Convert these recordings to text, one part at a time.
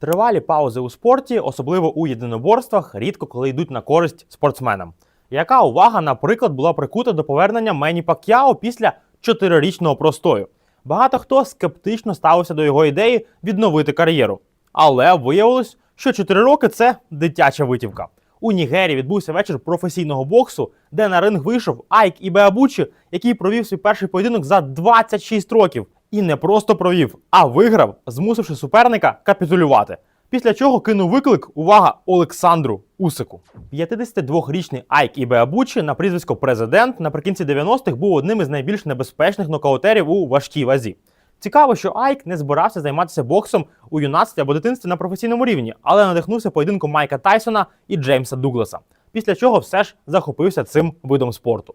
Тривалі паузи у спорті, особливо у єдиноборствах, рідко коли йдуть на користь спортсменам. Яка увага, наприклад, була прикута до повернення Мені Пак'яо після чотирирічного простою? Багато хто скептично ставився до його ідеї відновити кар'єру. Але виявилось, що 4 роки це дитяча витівка. У Нігерії відбувся вечір професійного боксу, де на ринг вийшов Айк Ібеабучі, який провів свій перший поєдинок за 26 років. І не просто провів, а виграв, змусивши суперника капітулювати. Після чого кинув виклик увага Олександру Усику. 52-річний Айк Ібеабучі на прізвисько президент наприкінці 90-х був одним із найбільш небезпечних нокаутерів у важкій вазі. Цікаво, що Айк не збирався займатися боксом у юнацтві або дитинстві на професійному рівні, але надихнувся поєдинком Майка Тайсона і Джеймса Дугласа. Після чого все ж захопився цим видом спорту.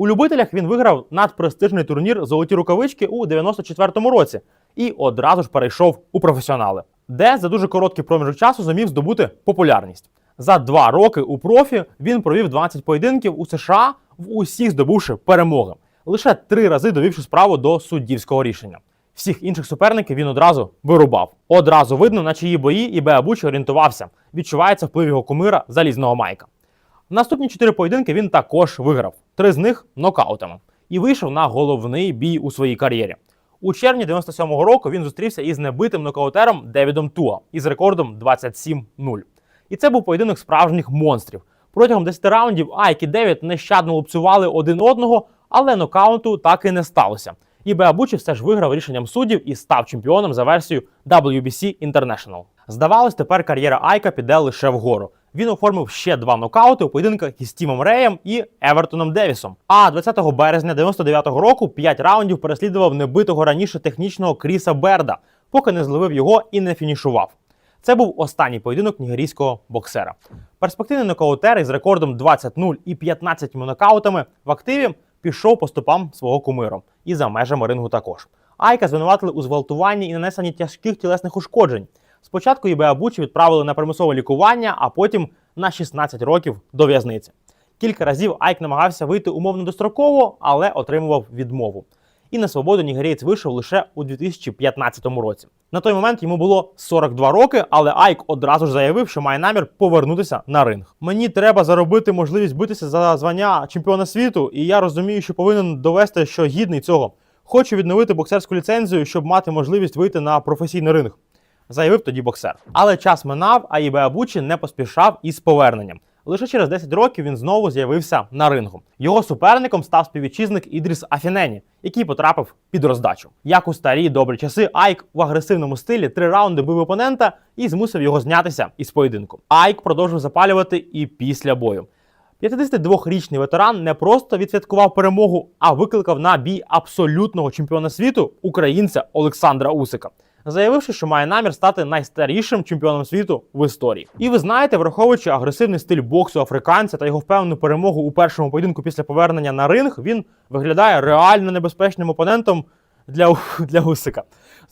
У любителях він виграв надпрестижний турнір Золоті рукавички у 94-му році і одразу ж перейшов у професіонали, де за дуже короткий проміжок часу зумів здобути популярність. За два роки у профі він провів 12 поєдинків у США, в усіх здобувши перемоги, лише три рази довівши справу до суддівського рішення. Всіх інших суперників він одразу вирубав. Одразу видно, на чиї бої і Беабучі орієнтувався. Відчувається вплив його кумира залізного майка. Наступні чотири поєдинки він також виграв, три з них нокаутами, і вийшов на головний бій у своїй кар'єрі. У червні 97-го року він зустрівся із небитим нокаутером Девідом Туа із рекордом 27-0. І це був поєдинок справжніх монстрів. Протягом 10 раундів Айк і Девід нещадно лупцювали один одного, але нокауту так і не сталося. І Беабучі все ж виграв рішенням суддів і став чемпіоном за версією WBC International. Здавалось, тепер кар'єра Айка піде лише вгору. Він оформив ще два нокаути у поєдинках із Тімом Реєм і Евертоном Девісом. А 20 березня 99-го року 5 раундів переслідував небитого раніше технічного Кріса Берда, поки не зловив його і не фінішував. Це був останній поєдинок нігерійського боксера. Перспективний нокаутер із рекордом 20-0 і 15 нокаутами в активі пішов по стопам свого кумиру і за межами рингу також. Айка звинуватили у зґвалтуванні і нанесенні тяжких тілесних ушкоджень. Спочатку Ібеабучі відправили на примусове лікування, а потім на 16 років до в'язниці. Кілька разів Айк намагався вийти умовно достроково, але отримував відмову. І на свободу нігерієць вийшов лише у 2015 році. На той момент йому було 42 роки, але Айк одразу ж заявив, що має намір повернутися на ринг. Мені треба заробити можливість битися за звання чемпіона світу, і я розумію, що повинен довести, що гідний цього. Хочу відновити боксерську ліцензію, щоб мати можливість вийти на професійний ринг заявив тоді боксер. Але час минав, а Ібеабучі не поспішав із поверненням. Лише через 10 років він знову з'явився на рингу. Його суперником став співвітчизник Ідріс Афінені, який потрапив під роздачу. Як у старі добрі часи, Айк в агресивному стилі три раунди бив опонента і змусив його знятися із поєдинку. Айк продовжив запалювати і після бою. 52-річний ветеран не просто відсвяткував перемогу, а викликав на бій абсолютного чемпіона світу українця Олександра Усика заявивши, що має намір стати найстарішим чемпіоном світу в історії. І ви знаєте, враховуючи агресивний стиль боксу африканця та його впевнену перемогу у першому поєдинку після повернення на ринг, він виглядає реально небезпечним опонентом для для Усика.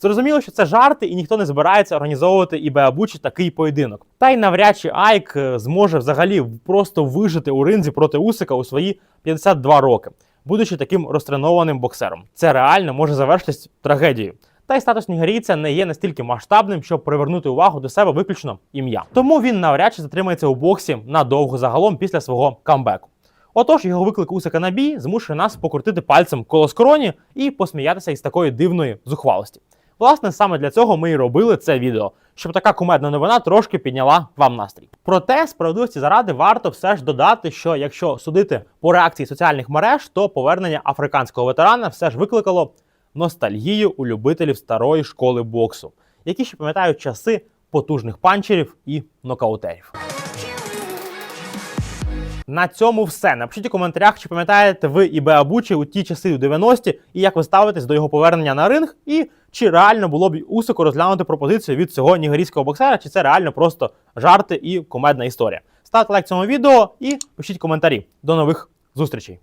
Зрозуміло, що це жарти, і ніхто не збирається організовувати і Беабучі такий поєдинок. Та й навряд чи Айк е, зможе взагалі просто вижити у ринзі проти Усика у свої 52 роки, будучи таким розтренованим боксером. Це реально може завершитись трагедією. Та й статус нігерійця не є настільки масштабним, щоб привернути увагу до себе виключно ім'я. Тому він навряд чи затримається у боксі надовго загалом після свого камбеку. Отож, його виклик Усика на бій змушує нас покрутити пальцем коло скроні і посміятися із такої дивної зухвалості. Власне, саме для цього ми і робили це відео, щоб така кумедна новина трошки підняла вам настрій. Проте, справедливості заради, варто все ж додати, що якщо судити по реакції соціальних мереж, то повернення африканського ветерана все ж викликало ностальгію у любителів старої школи боксу, які ще пам'ятають часи потужних панчерів і нокаутерів. На цьому все. Напишіть у коментарях, чи пам'ятаєте ви і Беабучі у ті часи у 90-ті, і як ви ставитесь до його повернення на ринг, і чи реально було б усико розглянути пропозицію від цього нігерійського боксера, чи це реально просто жарти і комедна історія. Ставте лайк цьому відео і пишіть коментарі. До нових зустрічей!